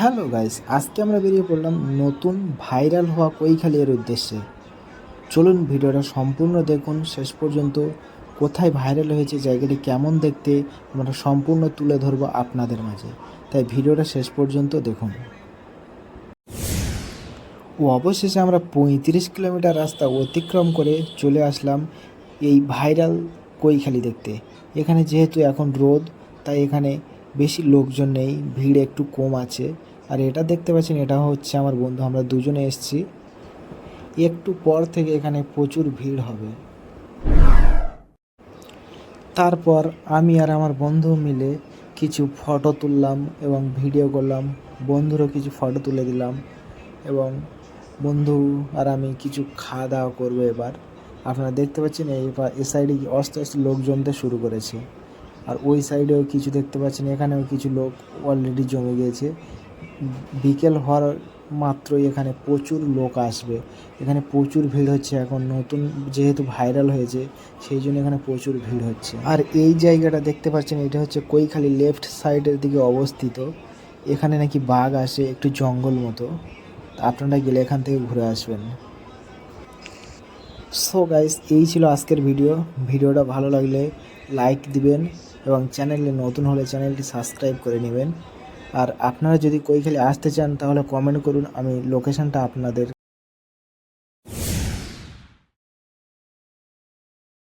Hello guys, আজকে আমরা বেরিয়ে পড়লাম নতুন ভাইরাল হওয়া কৈখালি এর উদ্দেশ্যে। চলুন ভিডিওটা সম্পূর্ণ দেখুন, শেষ পর্যন্ত কোথায় ভাইরাল হয়েছে, জায়গাটি কেমন দেখতে, আমরা সম্পূর্ণ তুলে ধরবো আপনাদের মাঝে। তাই ভিডিওটা শেষ পর্যন্ত দেখুন। ও অবশেষে আমরা পঁয়ত্রিশ কিলোমিটার রাস্তা অতিক্রম করে চলে আসলাম এই ভাইরাল কৈখালি দেখতে। এখানে যেহেতু এখন রোদ, তাই এখানে বেশি লোকজন নেই, ভিড় একটু কম আছে। আর এটা দেখতে পাচ্ছেন, এটা হচ্ছে আমার বন্ধু, আমরা দুজনে এসেছি। একটু পর থেকে এখানে প্রচুর ভিড় হবে। তারপর আমি আর আমার বন্ধু মিলে কিছু ফটো তুললাম এবং ভিডিও করলাম। বন্ধুরও কিছু ফটো তুলে দিলাম এবং বন্ধু আর আমি কিছু খাওয়া দাওয়া করব এবার। আপনারা দেখতে পাচ্ছেন, এই এ সাইডে আস্তে আস্তে লোক জমতে শুরু করেছে। আর ওই সাইডেও কিছু দেখতে পাচ্ছেন, এখানেও কিছু লোক অলরেডি জমে গিয়েছে। বিকেল হওয়ার মাত্রই এখানে প্রচুর লোক আসবে। এখানে প্রচুর ভিড় হচ্ছে, এখন নতুন যেহেতু ভাইরাল হয়েছে, সেই জন্য এখানে প্রচুর ভিড় হচ্ছে। আর এই জায়গাটা দেখতে পাচ্ছেন, এটা হচ্ছে কৈখালি লেফট সাইডের দিকে অবস্থিত। এখানে নাকি বাঘ আসে, একটু জঙ্গল মতো। আপনারা গেলে এখান থেকে ঘুরে আসবেন। সো গাইস এই ছিল আজকের ভিডিও ভিডিওটা ভালো লাগলে লাইক দিবেন। এবং চ্যানেলে নতুন হলে চ্যানেলটি সাবস্ক্রাইব করে নেবেন। আর আপনারা যদি কৈখালি আসতে চান, তাহলে কমেন্ট করুন, আমি লোকেশনটা আপনাদের